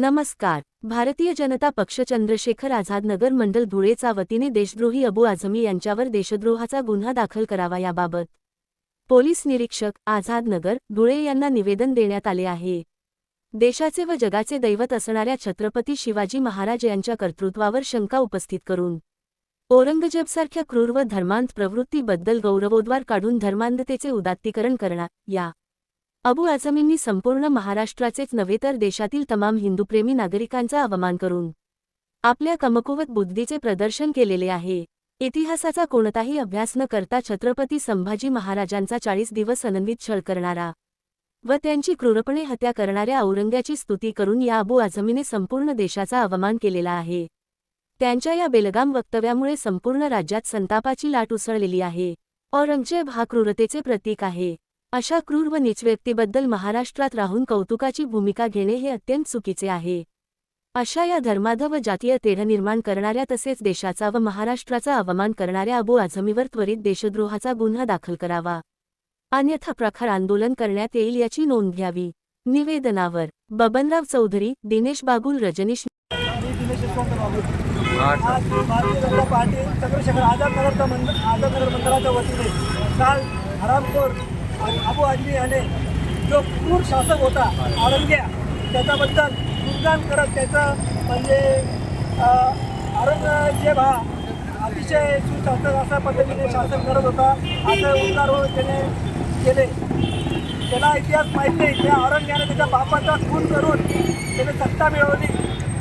नमस्कार. भारतीय जनता पक्ष चंद्रशेखर आझाद नगर मंडल धुळेचा वतीने देशद्रोही अबू आझमी यांच्यावर देशद्रोहाचा गुन्हा दाखल करावा याबाबत. पोलीस निरीक्षक आझाद नगर धुळे यांना निवेदन देण्यात आले आहे. देशाचे व जगाचे दैवत असणाऱ्या छत्रपती शिवाजी महाराज यांच्या कर्तृत्वावर शंका उपस्थित करून. औरंगजेबसारख्या क्रूर व धर्मांत प्रवृत्तीबद्दल गौरवोद्वार काढून धर्मांधतेचे उदात्तीकरण करणार या अबू आझमींनी संपूर्ण महाराष्ट्राचेच नव्हे तर देशातील तमाम हिंदूप्रेमी नागरिकांचा अवमान करून आपल्या कमकुवत बुद्धीचे प्रदर्शन केलेले आहे. इतिहासाचा कोणताही अभ्यास न करता छत्रपती संभाजी महाराजांचा चाळीस दिवस अनन्वित छळ करणारा व त्यांची क्रूरपणे हत्या करणाऱ्या औरंग्याची स्तुती करून या अबू आझमीने संपूर्ण देशाचा अवमान केलेला आहे. त्यांच्या या बेलगाम वक्तव्यामुळे संपूर्ण राज्यात संतापाची लाट उसळलेली आहे. औरंगजेब हा क्रूरतेचे प्रतीक आहे. अशा क्रूर व निच व्यक्तीबद्दल महाराष्ट्रात राहून कौतुकाची भूमिका घेणे हे अत्यंत चुकीचे आहे. अशा या धर्माध व जातीय तेढ निर्माण करणाऱ्या तसेच देशाचा व महाराष्ट्राचा अवमान करणाऱ्या अबू आझमीवर त्वरित देशद्रोहाचा गुन्हा दाखल करावा. अन्यथा प्रखर आंदोलन करण्यात येईल याची नोंद घ्यावी. निवेदनावर बबनराव चौधरी दिनेश बागुल रजनीश आज भारतीय जनता पार्टी चंद्रशेखर आझाद नगरचा आझाद नगर मंडळाच्या वतीने काल हरामखोर आणि अबू आजमी याने जो क्रूर शासक होता औरंग्या त्याच्याबद्दल गुणगान करत त्याचं म्हणजे औरंगजेब हा अतिशय सुशासक अशा पद्धतीने शासन करत होता. असं उद्गार त्याने केले. त्याला इतिहास माहीत नाही. त्या औरंग्याने त्याच्या बापाचा खून करून त्याने सत्ता मिळवली.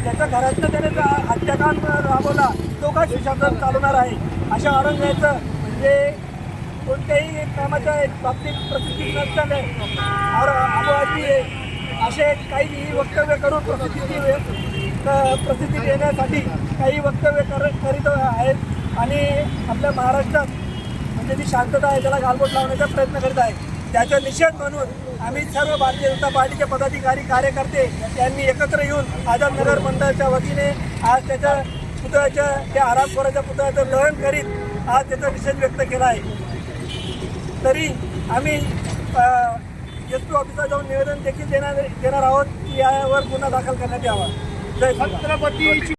त्याच्या घरातनं त्याने हत्याकांड राबवला. तो काय सुशासन चालवणार आहे? अशा औरंग्याचं म्हणजे कोणत्याही कामाच्या बाबतीत प्रसिद्धी नसताना आबोआजी असे काही वक्तव्य करून प्रसिद्धी प्रसिद्धी देण्यासाठी काही वक्तव्य कर करीत आहेत. आणि आपल्या महाराष्ट्रात म्हणजे जी शांतता आहे त्याला घालबोट लावण्याचा प्रयत्न करीत आहे. त्याचा निषेध म्हणून आम्ही सर्व भारतीय जनता पार्टीचे पदाधिकारी कार्यकर्ते यांनी एकत्र येऊन आझाद नगर मंडळाच्या वतीने आज त्याच्या पुतळ्याच्या त्या आरामखोराच्या पुतळ्याचं दहन करीत आज त्याचा निषेध व्यक्त केला आहे. तरी आम्ही एस पी ऑफिसला जाऊन निवेदन देखील देणार देणार आहोत की यावर गुन्हा दाखल करण्यात यावा. जय छत्रपती